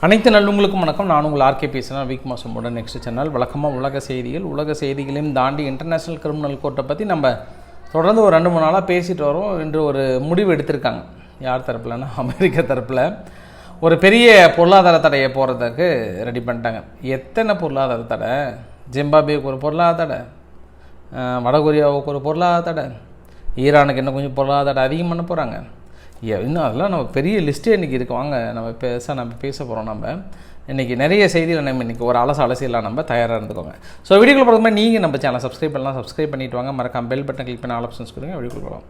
அனைத்து நல்லுங்களுக்கும் வணக்கம். நான் உங்கள் ஆர்கே பேசுகிறேன் வீக் மாசமோட நெக்ஸ்ட் சேனல் வழக்கமாக உலக செய்திகள் உலக செய்திகளையும் தாண்டி இன்டர்நேஷ்னல் கிரிமினல் கோர்ட்டை பற்றி நம்ம தொடர்ந்து ஒரு ரெண்டு மூணு நாளாக பேசிட்டு வரோம். என்று ஒரு முடிவு எடுத்திருக்காங்க. யார் தரப்புலன்னா? அமெரிக்க தரப்பில். ஒரு பெரிய பொருளாதார தடையை போகிறதுக்கு ரெடி பண்ணிட்டாங்க. எத்தனை பொருளாதார தடை? ஜிம்பாபேக்கு ஒரு பொருளாதார தடை. வடகொரியாவுக்கு ஒரு பொருளாதார தடை. ஈரானுக்கு இன்னும் கொஞ்சம் பொருளாதார தடை அதிகம் பண்ண போகிறாங்க இன்னும் அதெல்லாம் நம்ம பெரிய லிஸ்ட்டே இன்றைக்கி இருக்குது வாங்க நம்ம பேச நம்ம பேச போகிறோம் நம்ம. இன்றைக்கி நிறைய செய்திகள் நம்ம இன்றைக்கி ஒரு அலச அலசியெல்லாம் நம்ம தயாராக இருந்துக்கோங்க. ஸோ வீடியோக்குள்ள போகிற மாதிரி நீங்கள் நம்ம சேனல் சப்ஸ்கிரைப் பண்ணலாம். சப்ஸ்கிரைப் பண்ணிட்டு வாங்க. மறக்காம பெல் பட்டன் கிளிக் பண்ணி ஆல் ஆப்ஷன்ஸ் கொடுங்க. வீடியோக்குள்ள போகலாம்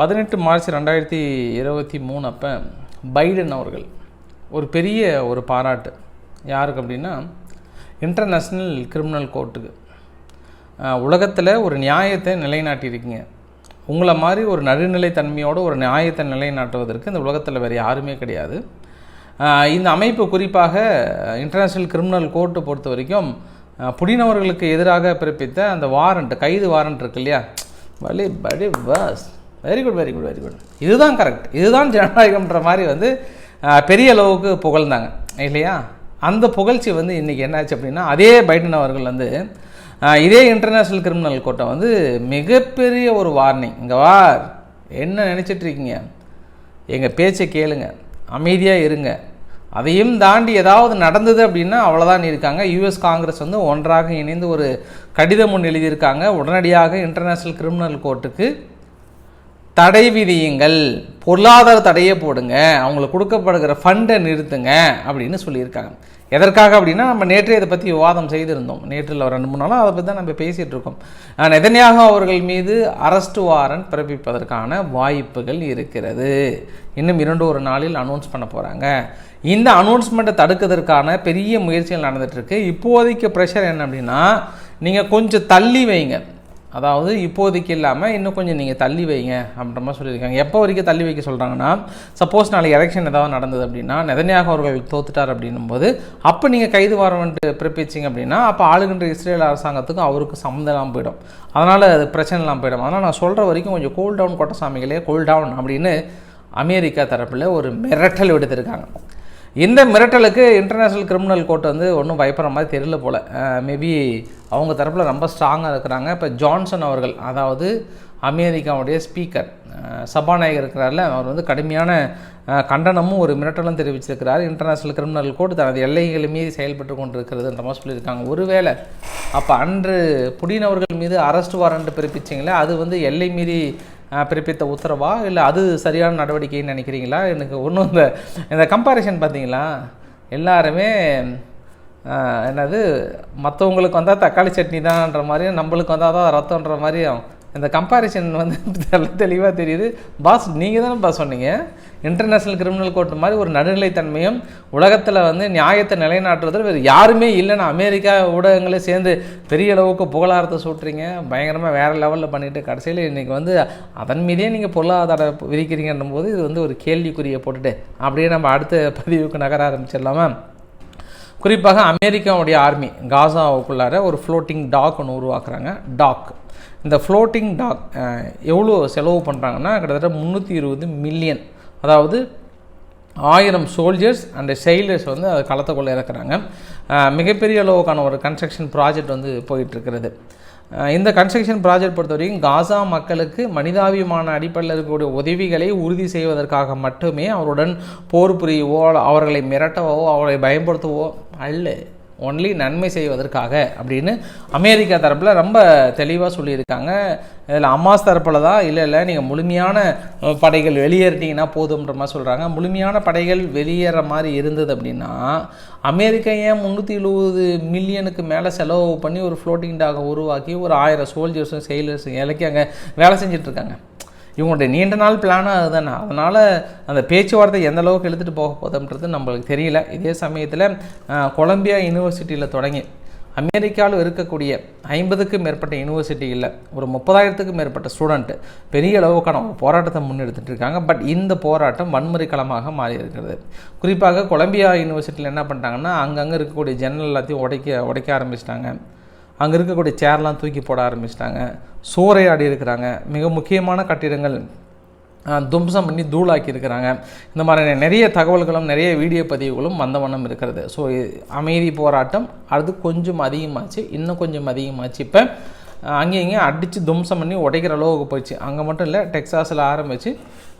பதினெட்டு மார்ச் ரெண்டாயிரத்தி இருபத்தி மூணு அப்போ பைடன் அவர்கள் ஒரு பெரிய ஒரு பாராட்டு. யாருக்கு அப்படின்னா இன்டர்நேஷ்னல் கிரிமினல் கோர்ட்டுக்கு உலகத்தில் ஒரு நியாயத்தை நிலைநாட்டியிருக்கீங்க. உங்களை மாதிரி ஒரு நடுநிலைத்தன்மையோடு ஒரு நியாயத்தை நிலைநாட்டுவதற்கு இந்த உலகத்தில் வேறு யாருமே கிடையாது. இந்த அமைப்பு குறிப்பாக இன்டர்நேஷ்னல் கிரிமினல் கோர்ட்டை பொறுத்த வரைக்கும் புடினவர்களுக்கு எதிராக பிறப்பித்த அந்த வாரண்ட் கைது வாரண்ட் இருக்கு இல்லையா? வலி படி bus very good very good very good இதுதான் கரெக்ட் இதுதான் ஜனநாயகம்ன்ற மாதிரி வந்து பெரிய அளவுக்கு புகழ்ந்தாங்க. இல்லையா? அந்த புகழ்ச்சி வந்து இன்றைக்கி என்னாச்சு அப்படின்னா அதே பைடன் அவர்கள் வந்து இதே இன்டர்நேஷ்னல் கிரிமினல் கோர்ட்டை வந்து மிகப்பெரிய ஒரு வார்னிங் இங்கே வார் என்ன நினச்சிட்ருக்கீங்க எங்கள் பேச்சை கேளுங்க. அமைதியாக இருங்க. அதையும் தாண்டி ஏதாவது நடந்தது அப்படின்னா அவ்வளோதான் இருக்காங்க. யூஎஸ் காங்கிரஸ் வந்து ஒன்றாக இணைந்து ஒரு கடிதம் ஒன்று எழுதியிருக்காங்க. உடனடியாக இன்டர்நேஷ்னல் கிரிமினல் கோர்ட்டுக்கு தடை விதியுங்கள். பொருளாதார தடையை போடுங்க. அவங்களுக்கு கொடுக்கப்படுகிற ஃபண்டை நிறுத்துங்க அப்படின்னு சொல்லியிருக்காங்க. எதற்காக அப்படின்னா நம்ம நேற்றே இதை பற்றி விவாதம் செய்திருந்தோம். நேற்றில் ஒரு ரெண்டு மூணு நாளாக அதை பற்றி தான் நம்ம பேசிகிட்டு இருக்கோம். அஹ் அவர்கள் மீது அரஸ்ட் வாரண்ட் பிறப்பிப்பதற்கான வாய்ப்புகள் இருக்கிறது. இன்னும் இரண்டு ஒரு நாளில் அனௌன்ஸ் பண்ண போகிறாங்க இந்த அனௌன்ஸ்மெண்ட்டை தடுக்கிறதுக்கான பெரிய முயற்சிகள் நடந்துகிட்ருக்கு இப்போதைக்கு ப்ரெஷர் என்ன அப்படின்னா நீங்கள் கொஞ்சம் தள்ளி வைங்க. அதாவது இப்போதைக்கு இல்லாமல் இன்னும் கொஞ்சம் நீங்கள் தள்ளி வைங்க அப்படின்ற மாதிரி சொல்லியிருக்காங்க. எப்போ வரைக்கும் தள்ளி வைக்க சொல்கிறாங்கன்னா சப்போஸ் நாளைக்கு எலெக்ஷன் ஏதாவது நடந்தது அப்படின்னா நெதன்யாக அவர்கள் தோத்துட்டார் அப்படின்னும் போது அப்போ நீங்கள் கைது வாரண்ட் பிறப்பிச்சிங்க அப்படின்னா அப்போ ஆளுகின்ற இஸ்ரேல் அரசாங்கத்துக்கும் அவருக்கு சம்மந்தெல்லாம் போயிடும். அதனால் அது பிரச்சனைலாம் போயிடும். அதனால் நான் சொல்கிற வரைக்கும் கொஞ்சம் கூல் டவுன் கோட்டசாமிகளே கூல் டவுன் அப்படின்னு அமெரிக்கா தரப்பில் ஒரு மிரட்டல் விடுத்திருக்காங்க. இந்த மிரட்டலுக்கு இன்டர்நேஷ்னல் கிரிமினல் கோர்ட் வந்து ஒன்றும் பயப்படுற மாதிரி தெரியல போல். மேபி அவங்க தரப்பில் ரொம்ப ஸ்ட்ராங்காக இருக்கிறாங்க. இப்போ ஜான்சன் அவர்கள் அதாவது அமெரிக்காவுடைய ஸ்பீக்கர் சபாநாயகர் இருக்கிறார்ல அவர் வந்து கடுமையான கண்டனமும் ஒரு மிரட்டலும் தெரிவிச்சிருக்கிறார். இன்டர்நேஷ்னல் கிரிமினல் கோர்ட் தனது எல்லைகள் மீது செயல்பட்டு கொண்டிருக்கிறதுன்ற மாதிரி சொல்லியிருக்காங்க. ஒருவேளை அப்போ அன்று புடினவர்கள் மீது அரெஸ்ட் வாரண்ட் பிறப்பிச்சிங்களே அது வந்து எல்லை மீறி பிறப்பித்த உத்தரவா? இல்லை அது சரியான நடவடிக்கைன்னு நினைக்கிறீங்களா? எனக்கு ஒன்றும் இந்த இந்த கம்பாரிசன் பார்த்தீங்களா? எல்லாருமே என்னது மற்றவங்களுக்கு வந்தால் தக்காளி சட்னி தான்ன்ற மாதிரியும் நம்மளுக்கு வந்தால் தான் ரத்தம்ன்ற மாதிரியும் இந்த கம்பாரிசன் வந்து தெளிவாக தெரியுது. பாஸ் நீங்கள் தானே பாஸ் சொன்னீங்க? இன்டர்நேஷ்னல் கிரிமினல் கோர்ட் மாதிரி ஒரு நடுநிலைத்தன்மையும் உலகத்தில் வந்து நியாயத்தை நிலைநாட்டுவதில் வேறு யாருமே இல்லைன்னு அமெரிக்கா ஊடகங்களே சேர்ந்து பெரிய அளவுக்கு புகழாரத்தை சூட்டுறீங்க. பயங்கரமாக வேறு லெவலில் பண்ணிவிட்டு கடைசியில் இன்றைக்கி வந்து அதன் மீதே நீங்கள் பொருளாதார விதிக்கிறீங்கன்னும் போது இது வந்து ஒரு கேள்விக்குறியை போட்டுட்டு அப்படியே நம்ம அடுத்த பதிவுக்கு நகர ஆரம்பிச்சிடலாமா? குறிப்பாக அமெரிக்காவுடைய ஆர்மி காசாவுக்குள்ளார ஒரு ஃப்ளோட்டிங் டாக் ஒன்று உருவாக்குறாங்க. டாக் இந்த ஃப்ளோட்டிங் டாக் எவ்வளோ செலவு பண்ணுறாங்கன்னா கிட்டத்தட்ட முந்நூற்றி இருபது மில்லியன் அதாவது ஆயிரம் சோல்ஜர்ஸ் அண்ட் செயலர்ஸ் வந்து அது களத்துக்குள்ளே இறக்குறாங்க. மிகப்பெரிய அளவுக்கான ஒரு கன்ஸ்ட்ரக்ஷன் ப்ராஜெக்ட் வந்து போயிட்டுருக்கிறது. இந்த கன்ஸ்ட்ரக்ஷன் ப்ராஜெக்ட் பொறுத்த வரைக்கும் காசா மக்களுக்கு மனிதாபிமான அடிப்படையில் இருக்கக்கூடிய உதவிகளை உறுதி செய்வதற்காக மட்டுமே அவருடன் போர் புரியவோ அவர்களை மிரட்டவோ அவர்களை பயன்படுத்தவோ அல்ல. ஒன்லி நன்மை செய்வதற்காக அப்படின்னு அமெரிக்கா தரப்பில் ரொம்ப தெளிவாக சொல்லியிருக்காங்க. இதில் அம்மாஸ் தரப்பில் தான் இல்லை இல்லை நீங்கள் முழுமையான படைகள் வெளியேறிட்டீங்கன்னா போதும்ன்ற மாதிரி சொல்கிறாங்க முழுமையான படைகள் வெளியேற மாதிரி இருந்தது அப்படின்னா அமெரிக்கா ஏன் முந்நூற்றி எழுபது மில்லியனுக்கு மேலே செலவு பண்ணி ஒரு ஃப்ளோட்டிங் டாகை உருவாக்கி ஒரு ஆயிரம் சோல்ஜர்ஸும் செயலர்ஸும் இலக்கி அங்கே வேலை செஞ்சிட்ருக்காங்க இவங்களுடைய நீண்ட நாள் பிளானாக அதுதானே. அதனால் அந்த பேச்சுவார்த்தை எந்த அளவுக்கு எடுத்துகிட்டு போக போதுன்றது நம்மளுக்கு தெரியல. இதே சமயத்தில் கொலம்பியா யூனிவர்சிட்டியில் தொடங்கி அமெரிக்காவில் இருக்கக்கூடிய ஐம்பதுக்கும் மேற்பட்ட யூனிவர்சிட்டிகளில் ஒரு முப்பதாயிரத்துக்கும் மேற்பட்ட ஸ்டூடெண்ட்டு பெரிய அளவுக்கான ஒரு போராட்டத்தை முன்னெடுத்துட்டு இருக்காங்க. பட் இந்த போராட்டம் வன்முறை களமாக மாறி இருக்கிறது. குறிப்பாக கொலம்பியா யூனிவர்சிட்டியில் என்ன பண்ணிட்டாங்கன்னா அங்கங்கே இருக்கக்கூடிய ஜன்னல் எல்லாத்தையும் உடைக்க உடைக்க ஆரம்பிச்சிட்டாங்க. அங்கே இருக்கக்கூடிய சேர்லாம் தூக்கி போட ஆரம்பிச்சிட்டாங்க. சூறையாடி இருக்கிறாங்க. மிக முக்கியமான கட்டிடங்கள் தும்சம் பண்ணி தூளாக்கி இருக்கிறாங்க. இந்த மாதிரி நிறைய தகவல்களும் நிறைய வீடியோ பதிவுகளும் வந்த வண்ணம் இருக்கிறது. ஸோ அமைதி போராட்டம். அது கொஞ்சம் அதிகமாச்சு. இன்னும் கொஞ்சம் அதிகமாச்சு. இப்போ அங்கேயும் அடித்து தும்சம் பண்ணி உடைக்கிற அளவுக்கு போயிடுச்சு. அங்கே மட்டும் இல்லை டெக்ஸாஸில் ஆரம்பித்து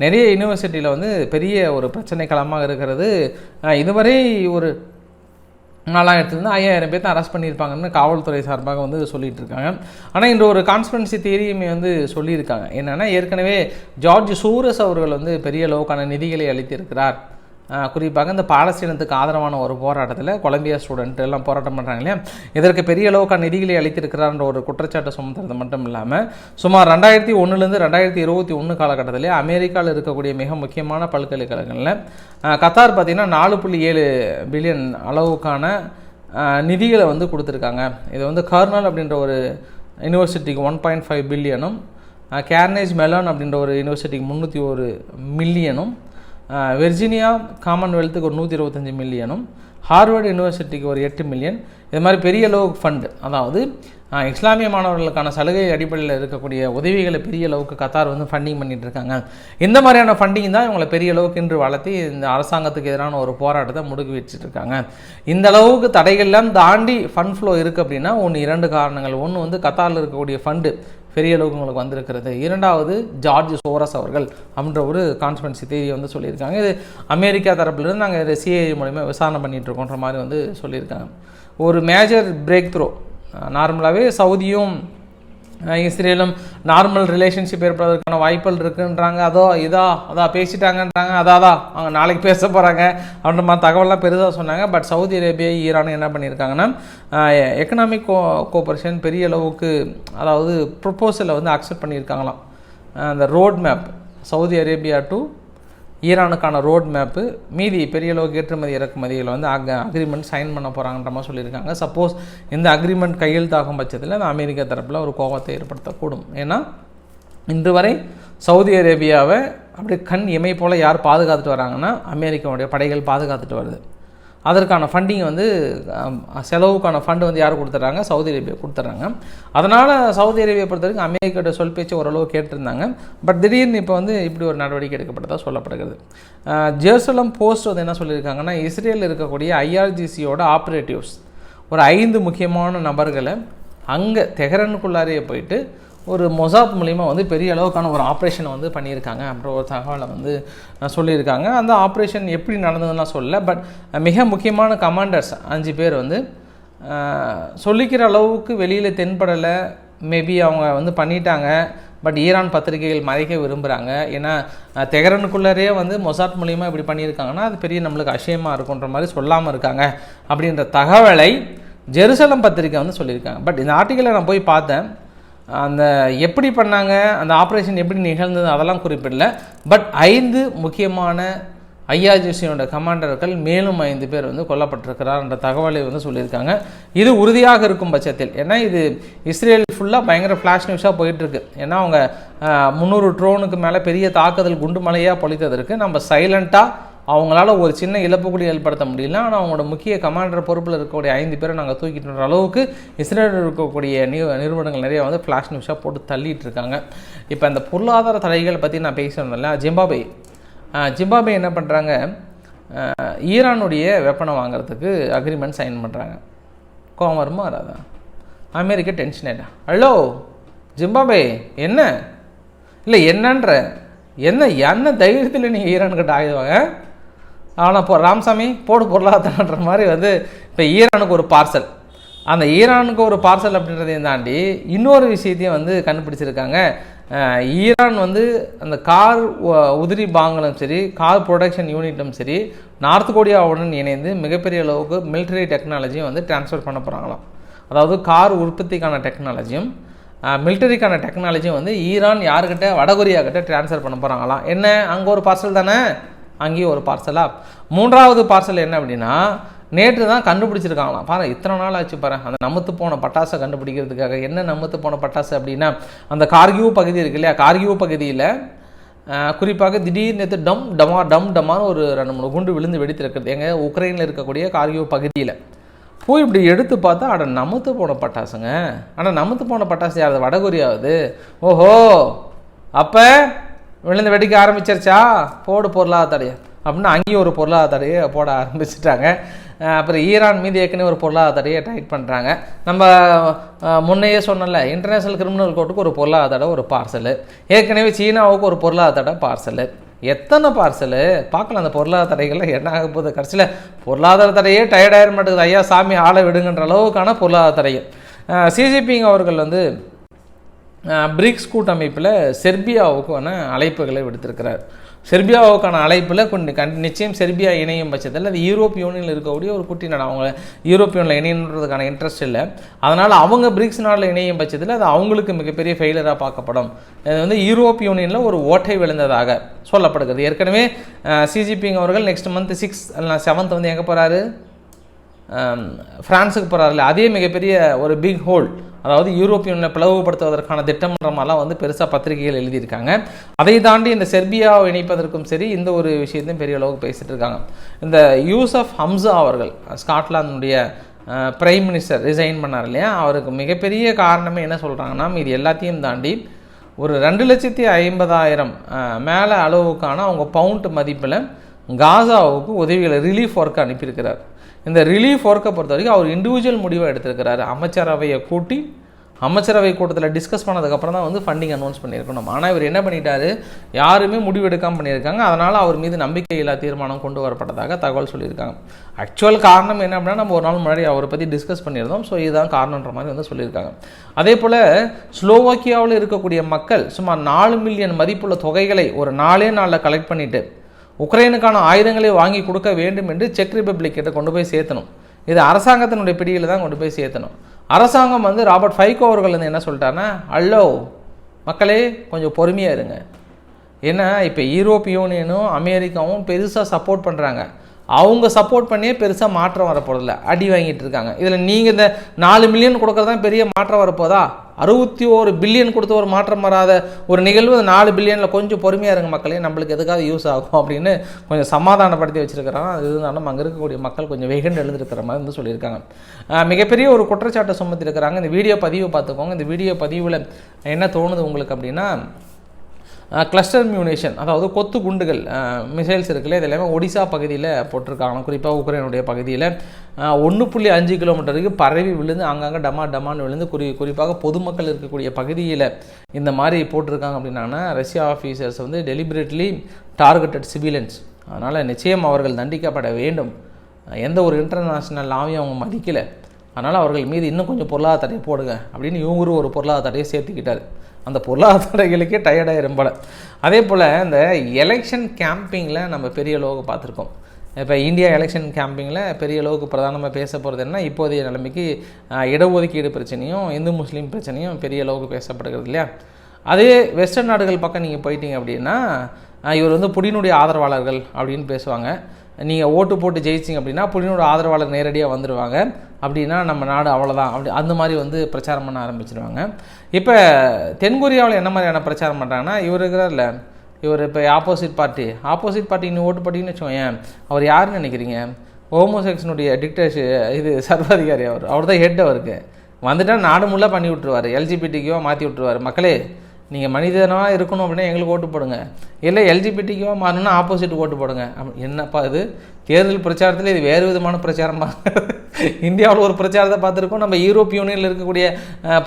நிறைய யூனிவர்சிட்டியில் வந்து பெரிய ஒரு பிரச்சனை களமாக இருக்கிறது இதுவரை ஒரு நாலாயிரத்துலேருந்து ஐயாயிரம் பேர்த்த அரெஸ்ட் பண்ணியிருப்பாங்கன்னு காவல்துறை சார்பாக வந்து சொல்லிகிட்டு இருக்காங்க ஆனால் இன்று ஒரு கான்ஸ்பிரன்சி தியரியுமே வந்து சொல்லியிருக்காங்க. என்னென்னா ஏற்கனவே ஜார்ஜ் சூரஸ் அவர்கள் வந்து பெரிய அளவுக்கான நிதிகளை அளித்திருக்கிறார். குறிப்பாக இந்த பாலஸ்தீனத்துக்கு ஆதரவான ஒரு போராட்டத்தில் கொலம்பியா ஸ்டூடெண்ட் எல்லாம் போராட்டம் பண்ணுறாங்க இல்லையா? இதற்கு பெரிய அளவுக்கான நிதிகளை அளித்திருக்கிறார்ன்ற ஒரு குற்றச்சாட்டை சுமத்துறது மட்டும் இல்லாமல் சுமார் ரெண்டாயிரத்தி ஒன்றுலேருந்து ரெண்டாயிரத்தி இருபத்தி ஒன்று காலகட்டத்தில் அமெரிக்காவில் இருக்கக்கூடிய மிக முக்கியமான பல்கலைக்கழகங்களில் கத்தார் பார்த்திங்கன்னா நாலு புள்ளி ஏழு பில்லியன் அளவுக்கான நிதிகளை வந்து கொடுத்துருக்காங்க. இது வந்து கர்னல் அப்படின்ற ஒரு யூனிவர்சிட்டிக்கு ஒன் பாயிண்ட் ஃபைவ் பில்லியனும் கேர்னேஜ் மெலான் அப்படின்ற ஒரு யூனிவர்சிட்டிக்கு முந்நூற்றி ஒரு மில்லியனும் வெர்ஜினியா காமன்வெல்த்துக்கு ஒரு நூற்றி இருபத்தஞ்சி மில்லியனும் ஹார்வர்டு யூனிவர்சிட்டிக்கு ஒரு எட்டு மில்லியன். இது மாதிரி பெரிய அளவுக்கு ஃபண்டு அதாவது இஸ்லாமிய மாணவர்களுக்கான சலுகை அடிப்படையில் இருக்கக்கூடிய உதவிகளை பெரிய அளவுக்கு கத்தார் வந்து ஃபண்டிங் பண்ணிகிட்ருக்காங்க இருக்காங்க. இந்த மாதிரியான ஃபண்டிங் தான் இவங்களை பெரிய அளவுக்கு இன்று வளர்த்தி இந்த அரசாங்கத்துக்கு எதிரான ஒரு போராட்டத்தை முடுக்கி வச்சுட்டு இருக்காங்க. இந்த அளவுக்கு தடைகள்லாம் தாண்டி ஃபண்ட் ஃப்ளோ இருக்குது அப்படின்னா ஒன்று இரண்டு காரணங்கள். ஒன்று வந்து கத்தாரில் இருக்கக்கூடிய ஃபண்டு பெரிய அளவுக்கு உங்களுக்கு வந்திருக்கிறது. இரண்டாவது ஜார்ஜ் சோரஸ் அவர்கள் அப்படின்ற ஒரு கான்ஸ்பரன்சி தேதி வந்து சொல்லியிருக்காங்க. இது அமெரிக்கா தரப்புலேருந்து நாங்கள் இதை சிஐ மூலிமா விசாரணை பண்ணிகிட்ருக்கோன்ற மாதிரி வந்து சொல்லியிருக்காங்க. ஒரு மேஜர் பிரேக் த்ரோ நார்மலாகவே சவுதியும் இஸ்ரேலும் நார்மல் ரிலேஷன்ஷிப் ஏற்படுவதற்கான வாய்ப்புகள் இருக்குன்றாங்க. அதோ இதா அதா பேசிட்டாங்கன்றாங்க. அதாதா அவங்க நாளைக்கு பேச போகிறாங்க அப்படின்ற மாதிரி தகவலாம் பெருசாக சொன்னாங்க. பட் சவுதி அரேபியா ஈரான் என்ன பண்ணியிருக்காங்கன்னா எக்கனாமிக் கோ கோஆபரேஷன் பெரிய அளவுக்கு அதாவது ப்ரொப்போசலை வந்து அக்செப்ட் பண்ணியிருக்காங்களாம். அந்த road map Saudi Arabia to ஈரானுக்கான road map மீதி பெரிய அளவுக்கு ஏற்றுமதி இறக்குமதிகள் வந்து அக அக்ரிமெண்ட் சைன் பண்ண போகிறாங்கன்ற மாதிரி சொல்லியிருக்காங்க. சப்போஸ் இந்த அக்ரிமெண்ட் கையெழுத்தாகும் பட்சத்தில் அந்த அமெரிக்க தரப்பில் ஒரு கோபத்தை ஏற்படுத்தக்கூடும். ஏன்னா இன்று வரை சவுதி அரேபியாவை அப்படியே கண் இமை போல் யார் பாதுகாத்துட்டு வராங்கன்னா அமெரிக்காவுடைய படைகள் பாதுகாத்துட்டு வருது. அதற்கான ஃபண்டிங் வந்து செலவுக்கான ஃபண்டு வந்து யார் கொடுத்துட்றாங்க? சவுதி அரேபியா கொடுத்துட்றாங்க. அதனால் சவுதி அரேபியா பொறுத்த வரைக்கும் அமெரிக்காவோட சொல் பேச்சு ஓரளவு கேட்டிருந்தாங்க. பட் திடீர்னு இப்போ வந்து இப்படி ஒரு நடவடிக்கை எடுக்கப்பட்டதாக சொல்லப்படுகிறது. அஹ், ஜெருசலம் போஸ்ட் வந்து என்ன சொல்லியிருக்காங்கன்னா இஸ்ரேலில் இருக்கக்கூடிய ஐஆர்ஜிசியோட ஆப்ரேட்டிவ்ஸ் ஒரு ஐந்து முக்கியமான நபர்களை அங்கே தெஹரனுக்குள்ளாரையே போயிட்டு ஒரு மொசாப் மூலிமா வந்து பெரிய அளவுக்கான ஒரு ஆப்ரேஷனை வந்து பண்ணியிருக்காங்க அப்படின்ற ஒரு தகவலை வந்து சொல்லியிருக்காங்க. அந்த ஆப்ரேஷன் எப்படி நடந்ததுன்னா சொல்லலை. பட் மிக முக்கியமான கமாண்டர்ஸ் அஞ்சு பேர் வந்து சொல்லிக்கிற அளவுக்கு வெளியில் தென்படலை. மேபி அவங்க வந்து பண்ணிட்டாங்க. பட் ஈரான் பத்திரிகைகள் மறைக்க விரும்புகிறாங்க ஏன்னா அஹ், தெஹரனுக்குள்ளரே வந்து மொசாட் மூலியமாக இப்படி பண்ணியிருக்காங்கன்னா அது பெரிய நம்மளுக்கு அசியமாக இருக்குன்ற மாதிரி சொல்லாமல் இருக்காங்க அப்படின்ற தகவலை ஜெருசலம் பத்திரிக்கை வந்து சொல்லியிருக்காங்க. பட் இந்த ஆர்டிக்கலை நான் போய் பார்த்தேன். அந்த எப்படி பண்ணாங்க அந்த ஆப்ரேஷன் எப்படி நிகழ்ந்தது அதெல்லாம் குறிப்பிடல. பட் ஐந்து முக்கியமான ஐஆர்ஜிசியோட கமாண்டர்கள் மேலும் ஐந்து பேர் வந்து கொல்லப்பட்டிருக்கிறார் என்ற தகவலை வந்து சொல்லியிருக்காங்க. இது உறுதியாக இருக்கும் பட்சத்தில். ஏன்னா இது இஸ்ரேல் ஃபுல்லாக பயங்கர ஃப்ளாஷ் நியூஸாக போயிட்டுருக்கு. ஏன்னா அவங்க முந்நூறு ட்ரோனுக்கு மேலே பெரிய தாக்குதல் குண்டு மலையாக பொழித்ததற்கு நம்ம சைலண்ட்டாக அவங்களால ஒரு சின்ன இழப்பு கூட ஏற்படுத்த முடியல. ஆனால் அவங்களோட முக்கிய கமாண்டர் பொறுப்பில் இருக்கக்கூடிய ஐந்து பேரை நாங்கள் தூக்கிட்டு வர அளவுக்கு இஸ்ரேலில் இருக்கக்கூடிய நிறு நிறுவனங்கள் நிறைய வந்து ஃப்ளாஷ் நியூஸாக போட்டு தள்ளிட்டு இருக்காங்க. இப்போ அந்த பொருளாதார தடைகளை பற்றி நான் பேசணும்ல ஜிம்பாபே ஜிம்பாபே என்ன பண்ணுறாங்க ஈரானுடைய வெப்பனை வாங்குறதுக்கு அக்ரிமெண்ட் சைன் பண்ணுறாங்க கோவம் வருமா வராதா? அமெரிக்கா டென்ஷன் ஆகிட்டா ஹலோ ஜிம்பாபே என்ன? இல்லை என்னன்ற? என்ன என்ன தைரியத்தில் நீங்கள் ஈரானுக்கிட்ட ஆயுதவாங்க ஆனால் இப்போ ராம்சாமி போடு பொருளாதாரன்ற மாதிரி வந்து இப்போ ஈரானுக்கு ஒரு பார்சல் அந்த ஈரானுக்கு ஒரு பார்சல் அப்படின்றதையும் தாண்டி இன்னொரு விஷயத்தையும் வந்து கண்டுபிடிச்சிருக்காங்க. ஈரான் வந்து அந்த கார் உதிரி பாங்களும் சரி கார் ப்ரொடக்ஷன் யூனிட்டும் சரி நார்த் கொரியாவுடன் இணைந்து மிகப்பெரிய அளவுக்கு மிலிட்டரி டெக்னாலஜியும் வந்து டிரான்ஸ்ஃபர் பண்ண போகிறாங்களாம் அதாவது கார் உற்பத்திக்கான டெக்னாலஜியும் மிலிட்டரிக்கான டெக்னாலஜியும் வந்து ஈரான் யாருக்கிட்ட வடகொரியா கிட்ட ட்ரான்ஸ்ஃபர் பண்ண போகிறாங்களாம் என்ன? அங்கே ஒரு பார்சல் தானே? அங்கேயும் ஒரு பார்சலாக மூன்றாவது பார்சல் என்ன அப்படின்னா நேற்று தான் கண்டுபிடிச்சிருக்காங்களாம். பாரு இத்தனை நாள் ஆச்சு பாரு அந்த நமுத்து போன பட்டாசை கண்டுபிடிக்கிறதுக்காக. என்ன நமுத்து போன பட்டாசு அப்படின்னா அந்த கார்கியூ பகுதி இருக்கு இல்லையா? கார்கியூ பகுதியில் குறிப்பாக திடீர் நேற்று டம் டமா டம் டமான்னு ஒரு ரெண்டு மூணு குண்டு விழுந்து வெடித்திருக்கிறது. எங்க உக்ரைனில் இருக்கக்கூடிய கார்கியூ பகுதியில். போய் இப்படி எடுத்து பார்த்தா அட நமத்து போன பட்டாசுங்க. ஆனால் நமத்து போன பட்டாசு யார் வடகொரியாவது? ஓஹோ! அப்போ விழுந்து வெடிக்க ஆரம்பிச்சிருச்சா? போடு பொருளாதார. தடையை அப்படின்னு அங்கேயும் ஒரு பொருளாதார தடையை போட ஆரம்பிச்சிட்டாங்க. அப்புறம் ஈரான் மீது ஏற்கனவே ஒரு பொருளாதார தடையை டைட் பண்ணுறாங்க நம்ம முன்னையே சொன்னல இன்டர்நேஷனல் கிரிமினல் கோர்ட்டுக்கு ஒரு பொருளாதார தடை ஒரு பார்சலு ஏற்கனவே சீனாவுக்கு ஒரு பொருளாதார தடை பார்சலு எத்தனை பார்சலு பார்க்கலாம் அந்த பொருளாதார என்ன ஆக போகுது? கடைசியில் பொருளாதார தடையே டயர்டாயிட மாட்டேங்குது. ஐயா சாமி ஆளை விடுங்கன்ற அளவுக்கான பொருளாதார தடையும் சிஜிபிங் அவர்கள் வந்து பிரிக்ஸ் கூட்டமைப்பில் செர்பியாவுக்கான அழைப்புகளை விடுத்திருக்கிறார். செர்பியாவுக்கான அழைப்பில் கொஞ்சம் கண் நிச்சயம் செர்பியா இணையும் பட்சத்தில் அது யூரோப் யூனியனில் இருக்கக்கூடிய ஒரு குட்டி நாடு. அவங்க யூரோப் யூனியனில் இணையன்றதுக்கான இன்ட்ரெஸ்ட் இல்லை. அதனால் அவங்க பிரிக்ஸ் நாடில் இணையும் பட்சத்தில் அது அவங்களுக்கு மிகப்பெரிய ஃபெயிலராக பார்க்கப்படும். இது வந்து யூரோப் யூனியனில் ஒரு ஓட்டை விழுந்ததாக சொல்லப்படுகிறது. ஏற்கனவே சிஜிபிங் அவர்கள் நெக்ஸ்ட் மந்த் சிக்ஸ் செவன்த் வந்து எங்கே போகிறாரு ஃப்ரான்ஸுக்கு போகிறாருல அதே மிகப்பெரிய ஒரு பிக் ஹோல் அதாவது யூரோப்பியனை பிளவுபடுத்துவதற்கான திட்டம்ன்ற மாதிரிலாம் வந்து பெருசாக பத்திரிகைகள் எழுதியிருக்காங்க. அதை தாண்டி இந்த செர்பியாவை இணைப்பதற்கும் சரி இந்த ஒரு விஷயத்தையும் பெரிய அளவுக்கு பேசிகிட்டு இருக்காங்க. இந்த யூசப் ஹம்சா அவர்கள் ஸ்காட்லாந்துடைய பிரைம் மினிஸ்டர் ரிசைன் பண்ணார் இல்லையா? அவருக்கு மிகப்பெரிய காரணமே என்ன சொல்கிறாங்கன்னா இது எல்லாத்தையும் தாண்டி ஒரு ரெண்டு லட்சத்தி ஐம்பதாயிரம் மேலே அளவுக்கான அவங்க பவுண்ட் மதிப்பில் காசாவுக்கு உதவிகளை ரிலீஃப் ஒர்க் அனுப்பியிருக்கிறார். இந்த ரிலீஃப் ஒர்க்கை பொறுத்த வரைக்கும் அவர் இண்டிவிஜுவல் முடிவை எடுத்திருக்கிறாரு. அமைச்சரவையை கூட்டி அமைச்சரவை கூட்டத்தில் டிஸ்கஸ் பண்ணதுக்கப்புறம் தான் வந்து ஃபண்டிங் அனௌன்ஸ் பண்ணியிருக்கணும் ஆனால் இவர் என்ன பண்ணிட்டாரு? யாருமே முடிவு எடுக்காமல் பண்ணியிருக்காங்க. அதனால் அவர் மீது நம்பிக்கை இல்லா தீர்மானம் கொண்டு வரப்பட்டதாக தகவல் சொல்லியிருக்காங்க. ஆக்சுவல் காரணம் என்ன அப்படின்னா நம்ம ஒரு நாள் முன்னாடி அவரை பற்றி டிஸ்கஸ் பண்ணியிருந்தோம். ஸோ இதுதான் காரணன்ற மாதிரி வந்து சொல்லியிருக்காங்க. அதே போல் ஸ்லோவாக்கியாவில் இருக்கக்கூடிய மக்கள் சுமார் நாலு மில்லியன் மதிப்புள்ள தொகைகளை ஒரு நாலே நாளில் கலெக்ட் பண்ணிவிட்டு உக்ரைனுக்கான ஆயுதங்களை வாங்கி கொடுக்க வேண்டும் என்று செக் ரிப்பப்ளிக் கிட்ட கொண்டு போய் சேர்த்தணும். இது அரசாங்கத்தினுடைய பிடியில் தான் கொண்டு போய் சேர்த்தணும். அரசாங்கம் வந்து ராபர்ட் ஃபைகோ அவர்கள் வந்து என்ன சொல்லிட்டாருன்னா அல்லோ மக்களே கொஞ்சம் பொறுமையாக இருங்க. ஏன்னா இப்போ யூரோப் யூனியனும் அமெரிக்காவும் பெருசாக சப்போர்ட் பண்ணுறாங்க அவங்க சப்போர்ட் பண்ணியே பெருசாக மாற்றம் வரப்போகிறதில்ல அடி வாங்கிட்டு இருக்காங்க. இதில் நீங்கள் இந்த நாலு மில்லியன் கொடுக்கறது தான் பெரிய மாற்றம் வரப்போதா? அறுபத்தி ஒரு பில்லியன் கொடுத்து ஒரு மாற்றம் வராத ஒரு நிகழ்வு நாலு பில்லியனில் கொஞ்சம் பொறுமையாக இருங்க மக்களே. நம்மளுக்கு எதுக்காவது யூஸ் ஆகும் அப்படின்னு கொஞ்சம் சமாதானப்படுத்தி வச்சுருக்கிறாங்க. அது இருந்தாலும் அங்கே இருக்கக்கூடிய மக்கள் கொஞ்சம் வெகுண்டு எழுந்திருக்கிற மாதிரி வந்து சொல்லியிருக்காங்க. மிகப்பெரிய ஒரு குற்றச்சாட்டை சுமத்திருக்கிறாங்க. இந்த வீடியோ பதிவு பார்த்துக்கோங்க. இந்த வீடியோ பதிவில் என்ன தோணுது உங்களுக்கு அப்படின்னா கிளஸ்டர் மியூனேஷன் அதாவது கொத்து குண்டுகள் மிசைல்ஸ் இருக்குல்ல இது எல்லாமே ஒடிசா பகுதியில் போட்டிருக்காங்க. குறிப்பாக உக்ரைனுடைய பகுதியில் ஒன்று புள்ளி அஞ்சு கிலோமீட்டருக்கு பரவி விழுந்து அங்கங்கே டமா டமான்னு விழுந்து குறி குறிப்பாக பொதுமக்கள் இருக்கக்கூடிய பகுதியில் இந்த மாதிரி போட்டிருக்காங்க அப்படின்னா ரஷ்யா ஆஃபீஸர்ஸ் வந்து டெலிபரேட்லி டார்கெட்டட் சிவிலன்ஸ் அதனால் நிச்சயம் அவர்கள் தண்டிக்கப்பட வேண்டும். எந்த ஒரு இன்டர்நேஷ்னல் லாவையும் அவங்க மதிக்கலை. அதனால் அவர்கள் மீது இன்னும் கொஞ்சம் பொருளாதார தடையை போடுங்க அப்படின்னு இவங்களும் ஒரு பொருளாதார தடையை சேர்த்துக்கிட்டார். அந்த பொருளாதாரிகளுக்கே டயர்டாயிரும் போல அதே போல் இந்த எலெக்ஷன் கேம்பிங்கில் நம்ம பெரிய அளவுக்கு பார்த்துருக்கோம். இப்போ இந்தியா எலெக்ஷன் கேம்பிங்கில் பெரிய அளவுக்கு பிரதானமாக பேச போகிறது என்ன இப்போதைய நிலைமைக்கு இடஒதுக்கீடு பிரச்சனையும் இந்து முஸ்லீம் பிரச்சனையும் பெரிய அளவுக்கு பேசப்படுகிறது இல்லையா? அதே வெஸ்டர்ன் நாடுகள் பக்கம் நீங்கள் போயிட்டீங்க அப்படின்னா இவர் வந்து புடினுடைய ஆதரவாளர்கள் அப்படின்னு பேசுவாங்க. நீங்கள் ஓட்டு போட்டு ஜெயிச்சிங்க அப்படின்னா புலினோட ஆதரவாளர் நேரடியாக வந்துடுவாங்க அப்படின்னா நம்ம நாடு அவ்வளோதான் அப்படி அந்த மாதிரி வந்து பிரச்சாரம் பண்ண ஆரம்பிச்சிருவாங்க. இப்போ தென்கொரியாவில் என்ன மாதிரியான பிரச்சாரம் பண்ணுறாங்கன்னா இவர் இருக்கிறார்ல இவர் இப்போ ஆப்போசிட் பார்ட்டி ஆப்போசிட் பார்ட்டி இன்னும் ஓட்டு போட்டிங்கன்னு வச்சுக்கோங்க அவர் யாருன்னு நினைக்கிறீங்க? ஹோமோசெக்ஸனுடைய டிக்டேஷ் இது சர்வாதிகாரி அவர். அவர் தான் ஹெட் அவருக்கு. வந்துட்டால் நாடு முள்ள பண்ணி விட்ருவார் எல்ஜிபிடிக்கோ மாற்றி விட்ருவார் மக்களே நீங்கள் மனிதனாக இருக்கணும் அப்படின்னா எங்களுக்கு ஓட்டு போடுங்க. இல்லை எல்ஜிபிடிக்கோ மாறணும்னா ஆப்போசிட் ஓட்டு போடுங்க. என்னப்பா இது? தேர்தல் பிரச்சாரத்தில் இது வேறு விதமான பிரச்சாரமா இந்தியாவில் ஒரு பிரச்சாரத்தை பார்த்துருக்கோம். நம்ம யூரோப் யூனியனில் இருக்கக்கூடிய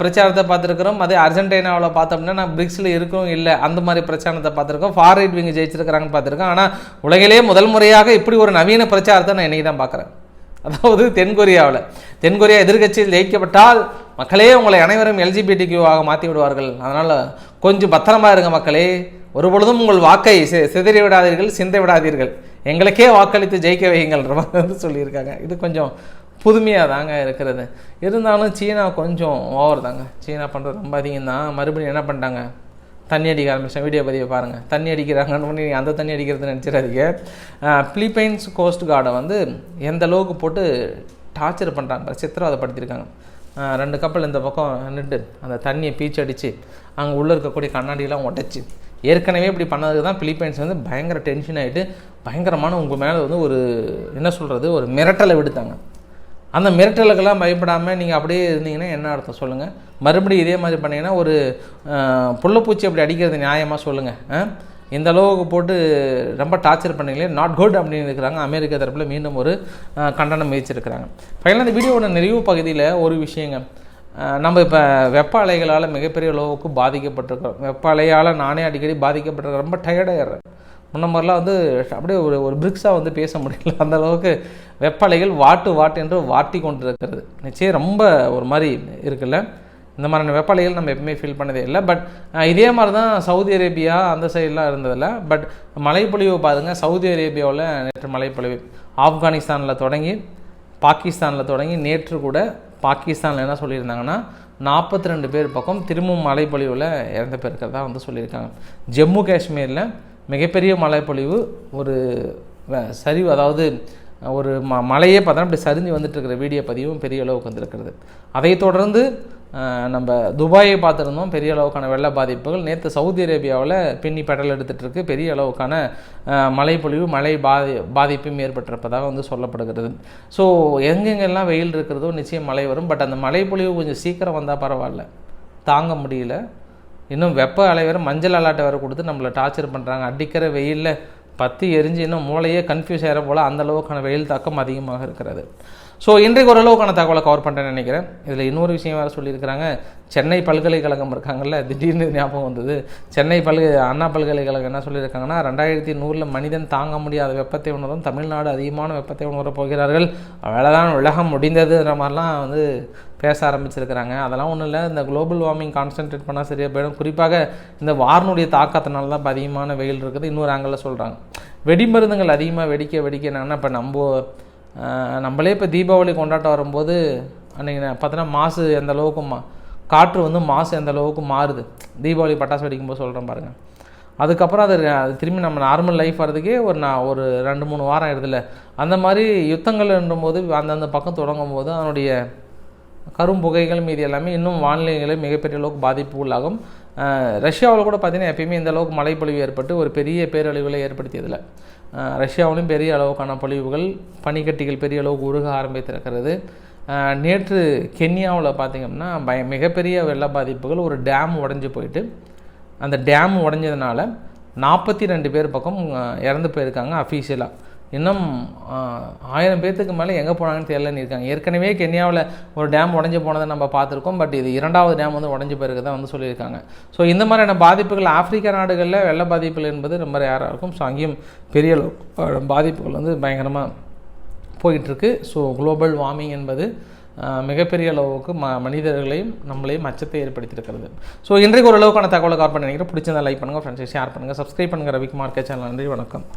பிரச்சாரத்தை பார்த்துருக்குறோம். அதே அர்ஜென்டினாவில் பார்த்தோம்னா நான் பிரிக்ஸில் இருக்கோம் இல்லை. அந்த மாதிரி பிரச்சாரத்தை பார்த்துருக்கோம். ஃபார் ரைட் விங் ஜெயிச்சிருக்கிறாங்கன்னு பார்த்துருக்கோம். ஆனால் உலகிலே முதல் முறையாக இப்படி ஒரு நவீன பிரச்சாரத்தை நான் இன்றைக்கி தான் பார்க்குறேன். அதாவது தென்கொரியாவில் தென்கொரியா எதிர்க்கட்சியில் ஜெயிக்கப்பட்டால் மக்களே உங்களை அனைவரும் எல்ஜிபிடிக்யூவாக மாற்றி விடுவார்கள். அதனால் கொஞ்சம் பத்திரமா இருங்க மக்களே. ஒரு பொழுதும் உங்கள் வாக்கை சி- சிதறி விடாதீர்கள் சிந்தை விடாதீர்கள். எங்களுக்கே வாக்களித்து ஜெயிக்க வையுங்கள்ன்ற மாதிரி வந்து சொல்லியிருக்காங்க. இது கொஞ்சம் புதுமையாக தாங்க இருக்கிறது. இருந்தாலும் சீனா கொஞ்சம் ஓவர் தாங்க. சீனா பண்ணுறது ரொம்ப அதிகம் தான் மறுபடியும் என்ன பண்ணிட்டாங்க? தண்ணி அடிக்க ஆரம்பிச்சேன். வீடியோ பதிவை பாருங்கள் தண்ணி அடிக்கிறாங்கன்னு பண்ணி அந்த தண்ணி அடிக்கிறது நினச்சிடாதீங்க. பிலிப்பைன்ஸ் கோஸ்ட் கார்டை வந்து எந்த அளவுக்கு போட்டு டார்ச்சர் பண்ணுறாங்க சித்திரவதைப்படுத்தியிருக்காங்க. ரெண்டு கப்பல் இந்த பக்கம் நின்று அந்த தண்ணியை பீச்சு அடித்து அங்கே உள்ளே இருக்கக்கூடிய கண்ணாடியெல்லாம் உடைச்சி. ஏற்கனவே இப்படி பண்ணதுக்கு தான் பிலிப்பைன்ஸ் வந்து பயங்கர டென்ஷன் ஆகிட்டு பயங்கரமான உங்கள் மேலே வந்து ஒரு என்ன சொல்கிறது ஒரு மிரட்டலை விடுத்தாங்க. அந்த மிரட்டலுக்கெல்லாம் பயப்படாமல் நீங்கள் அப்படியே இருந்தீங்கன்னா என்ன அர்த்தம் சொல்லுங்கள் மறுபடியும் இதே மாதிரி பண்ணிங்கன்னா ஒரு புள்ளப்பூச்சி அப்படி அடிக்கிறது நியாயமாக சொல்லுங்கள் இந்த அளவுக்கு போட்டு ரொம்ப டார்ச்சர் பண்ணீங்களே நாட் குட் அப்படின்னு இருக்கிறாங்க. அமெரிக்க தரப்பில் மீண்டும் ஒரு கண்டனம் முயற்சிருக்கிறாங்க ஃபைனலாக இந்த வீடியோவோட நிறைவு பகுதியில் ஒரு விஷயங்க. நம்ம இப்போ வெப்ப அலைகளால் மிகப்பெரிய அளவுக்கு பாதிக்கப்பட்டிருக்கோம். வெப்ப அலையால் நானே அடிக்கடி பாதிக்கப்பட்டிருக்கேன் ரொம்ப டயர்டாயிடுறேன் முன்ன மாதிரிலாம் வந்து அப்படியே ஒரு ஒரு பிரிக்ஸாக வந்து பேச முடியல. அந்த அளவுக்கு வாட்டு வாட்டு என்று வாட்டி கொண்டு இருக்கிறது நிச்சயம் ரொம்ப ஒரு மாதிரி இருக்குல்ல. இந்த மாதிரியான வெப்பலைகள் நம்ம எப்பவுமே ஃபீல் பண்ணதே இல்லை. பட் இதே மாதிரி தான் சவுதி அரேபியா அந்த சைட்லாம் இருந்ததில்ல. பட் மழைப்பொழிவு பாருங்கள் சவுதி அரேபியாவில் நேற்று மழைப்பொழிவு. ஆப்கானிஸ்தானில் தொடங்கி பாகிஸ்தானில் தொடங்கி நேற்று கூட பாகிஸ்தானில் என்ன சொல்லியிருந்தாங்கன்னா நாற்பத்தி ரெண்டு பேர் பக்கம் திரும்பவும் மழைப்பொழிவில் இறந்த பேர் வந்து சொல்லியிருக்காங்க. ஜம்மு காஷ்மீரில் மிகப்பெரிய மழைப்பொழிவு ஒரு சரிவு அதாவது ஒரு ம மலையே பார்த்தோன்னா அப்படி சரிஞ்சு வந்துட்டு இருக்கிற வீடியோ பதிவும் பெரிய அளவுக்கு வந்திருக்கிறது. அதை தொடர்ந்து நம்ம துபாயை பார்த்துருந்தோம் பெரிய அளவுக்கான வெள்ள பாதிப்புகள். நேற்று சவுதி அரேபியாவில் பின்னி பெடல் எடுத்துகிட்ருக்கு பெரிய அளவுக்கான மழைப்பொழிவு மழை பாதி பாதிப்பும் ஏற்பட்டிருப்பதாக வந்து சொல்லப்படுகிறது. ஸோ எங்கெங்கெல்லாம் வெயில் இருக்கிறதோ நிச்சயம் மழை வரும். பட் அந்த மழைப்பொழிவு கொஞ்சம் சீக்கிரம் வந்தால் பரவாயில்ல. தாங்க முடியல. இன்னும் வெப்ப அலை வேறு மஞ்சள் அலாட்டை வேறு கொடுத்து நம்மளை டார்ச்சர் பண்ணுறாங்க அடிக்கிற வெயிலில் பற்றி எரிஞ்சு இன்னும் மூளையே கன்ஃபியூஸ் ஆகிற போல் அந்த அளவுக்கான வெயில் தாக்கம் அதிகமாக இருக்கிறது. ஸோ இன்றைக்கு ஓரளவுக்கான தகவலை கவர் பண்ணுறேன்னு நினைக்கிறேன். இதில் இன்னொரு விஷயம் வேறு சொல்லியிருக்கிறாங்க. சென்னை பல்கலைக்கழகம் இருக்காங்கல்ல திடீர்னு ஞாபகம் வந்தது. சென்னை பல்கலை அண்ணா பல்கலைக்கழகம் என்ன சொல்லியிருக்காங்கன்னா ரெண்டாயிரத்தி நூறில் மனிதன் தாங்க முடியாத வெப்பத்தை உணரும் தமிழ்நாடு அதிகமான வெப்பத்தை உணரப் போகிறார்கள். அவ்வளோதான் உலகம் முடிந்ததுன்ற மாதிரிலாம் வந்து பேச ஆரம்பிச்சிருக்கிறாங்க. அதெல்லாம் ஒன்றும் இல்லை. இந்த குளோபல் வார்மிங் கான்சென்ட்ரேட் பண்ணால் சரியாக போயிடும். குறிப்பாக இந்த வார்னுடைய தாக்கத்தினால தான் இப்போ அதிகமான வெயில் இருக்குது. இன்னொரு ஆங்கிளில் சொல்கிறாங்க வெடிமருந்துகள் அதிகமாக வெடிக்க வெடிக்க என்னன்னா இப்போ நம்ம நம்மளே இப்போ தீபாவளி கொண்டாட்டம் வரும்போது அன்றைக்கி பார்த்தோன்னா மாசு எந்த அளவுக்கு மா காற்று வந்து மாசு எந்த அளவுக்கு மாறுது. தீபாவளி பட்டாசு வெடிக்கும்போது சொல்கிறேன் பாருங்கள் அதுக்கப்புறம் அது அது திரும்பி நம்ம நார்மல் லைஃப் வரதுக்கே ஒரு நான் ஒரு ரெண்டு மூணு வாரம் ஆயிடுதுல்ல. அந்த மாதிரி யுத்தங்கள் போது அந்தந்த பக்கம் தொடங்கும் போது அதனுடைய கரும்புகைகள் மீதி எல்லாமே இன்னும் வானிலைகளை மிகப்பெரிய அளவுக்கு பாதிப்பு உள்ளாகும். ரஷ்யாவில் கூட பார்த்தீங்கன்னா எப்பயுமே இந்த அளவுக்கு மழைப்பொழிவு ஏற்பட்டு ஒரு பெரிய பேரழிவுகளை ஏற்படுத்தியதில்லை. ரஷ்யாவிலும் பெரிய அளவுக்கான பொழிவுகள் பனிக்கட்டிகள் பெரிய அளவுக்கு உருக ஆரம்பித்திருக்கிறது. நேற்று கென்யாவில் பார்த்திங்கன்னா பய மிகப்பெரிய வெள்ள பாதிப்புகள் ஒரு டேம் உடஞ்சி போயிட்டு அந்த டேம் உடஞ்சதுனால நாற்பத்தி ரெண்டு பேர் பக்கம் இறந்து போயிருக்காங்க அஃபீஷியலாக இன்னும் ஆயிரம் பேர்த்துக்கு மேலே எங்கே போனாங்கன்னு தெரியலன்னு இருக்காங்க. ஏற்கனவே கென்யாவில் ஒரு டேம் உடஞ்சி போனதை நம்ம பார்த்துருக்கோம். பட் இது இரண்டாவது டேம் வந்து உடஞ்சி தான் வந்து சொல்லியிருக்காங்க. ஸோ இந்த மாதிரியான பாதிப்புகள் ஆப்பிரிக்க நாடுகளில் வெள்ள பாதிப்புகள் என்பது ரொம்ப ரேராக இருக்கும். ஸோ அங்கேயும் பெரிய அளவு பாதிப்புகள் வந்து பயங்கரமாக போயிட்டுருக்கு. ஸோ குளோபல் வார்மிங் என்பது மிகப்பெரிய அளவுக்கு ம மனிதர்களையும் நம்மளையும் அச்சத்தை ஏற்படுத்தியிருக்கிறது. ஸோ இன்றைக்கு ஒரு தகவலை கால் பண்ணி நினைக்கிறேன். பிடிச்சிருந்தா லைக் பண்ணுங்கள் ஃப்ரெண்ட்ஸை ஷேர் பண்ணுங்கள் சப்ஸ்கிரைப் பண்ணுங்கள் ரவிக்குமார் கே சேனல் நன்றி வணக்கம்.